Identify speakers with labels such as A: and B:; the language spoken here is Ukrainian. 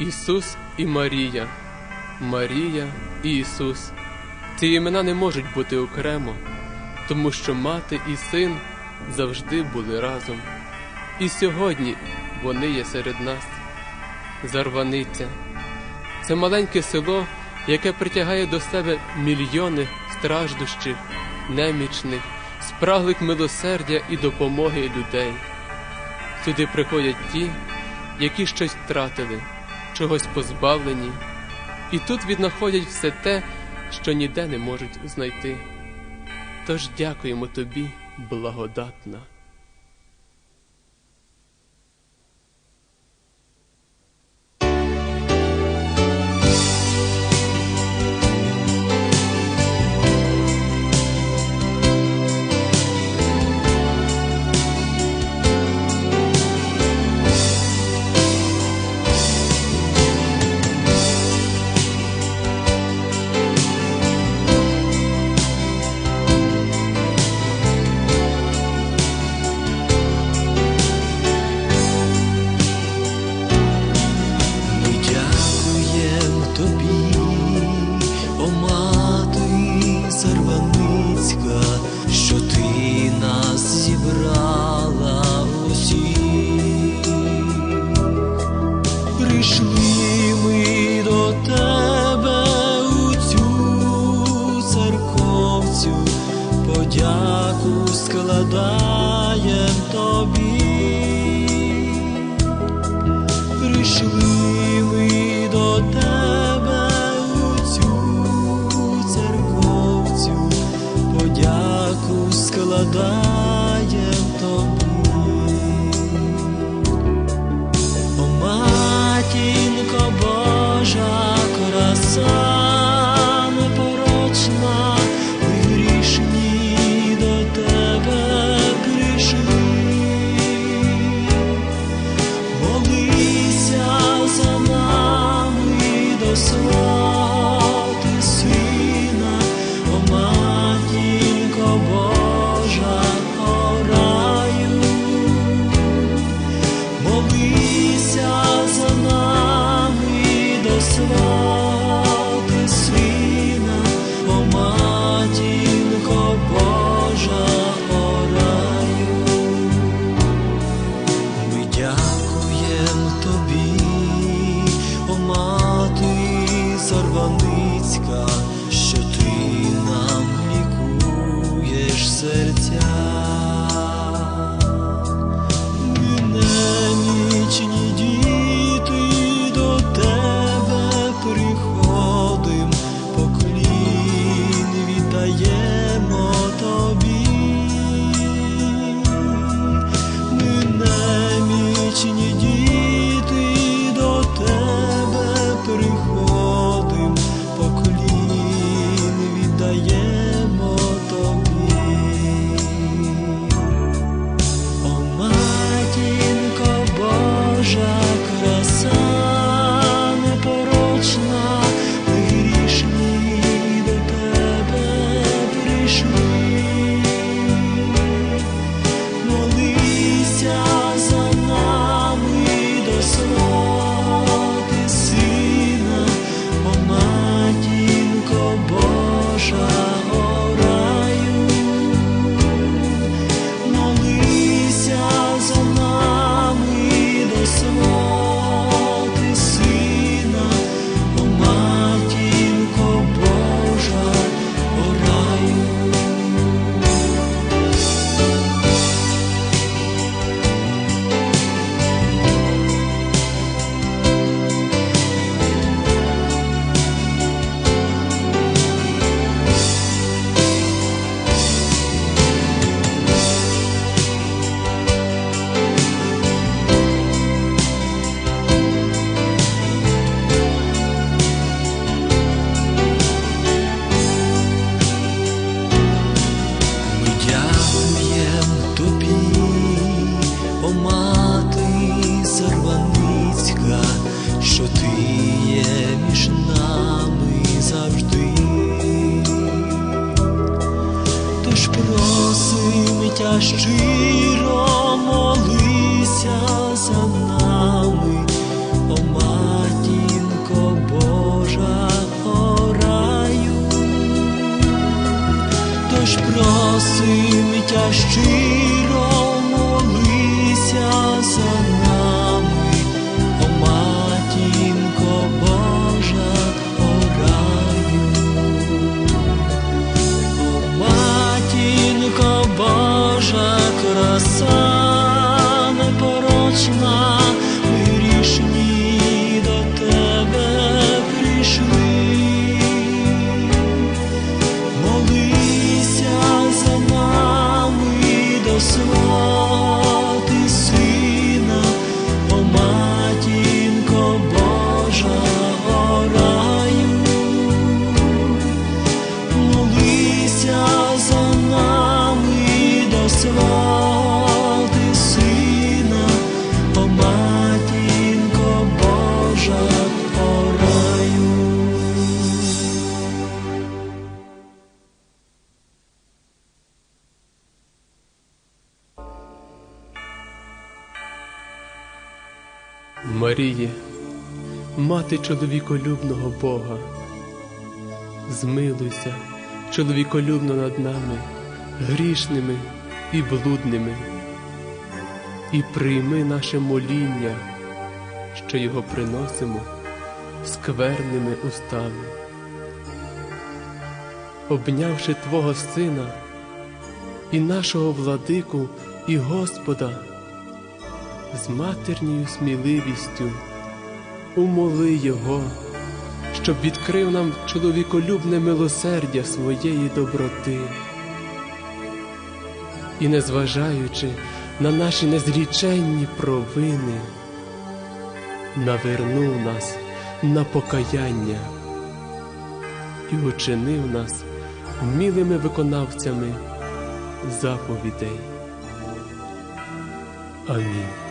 A: Ісус і Марія, Марія і Ісус. Ці імена не можуть бути окремо, тому що мати і син завжди були разом. І сьогодні вони є серед нас. Зарваниця це маленьке село, яке притягає до себе мільйони страждущих, немічних, спраглих милосердя і допомоги людей. Сюди приходять ті, які щось втратили, чогось позбавлені, і тут віднаходять все те, що ніде не можуть знайти. Тож дякуємо тобі, благодатна.
B: Подяку складаєм тобі. Прийшли ми до тебе у цю церковцю, подяку складаєм нами Батя щиро молися за нами, о матінко Божа пораю, тож просим тя щиро
A: Маріє, мати чоловіколюбного Бога, змилуйся, чоловіколюбно над нами, грішними і блудними, і прийми наше моління, що його приносимо скверними устами. Обнявши Твого Сина і нашого владику і Господа, з матерньою сміливістю умоли Його, щоб відкрив нам чоловіколюбне милосердя своєї доброти. І, незважаючи на наші незріченні провини, навернув нас на покаяння і учинив нас вмілими виконавцями заповідей. Амінь.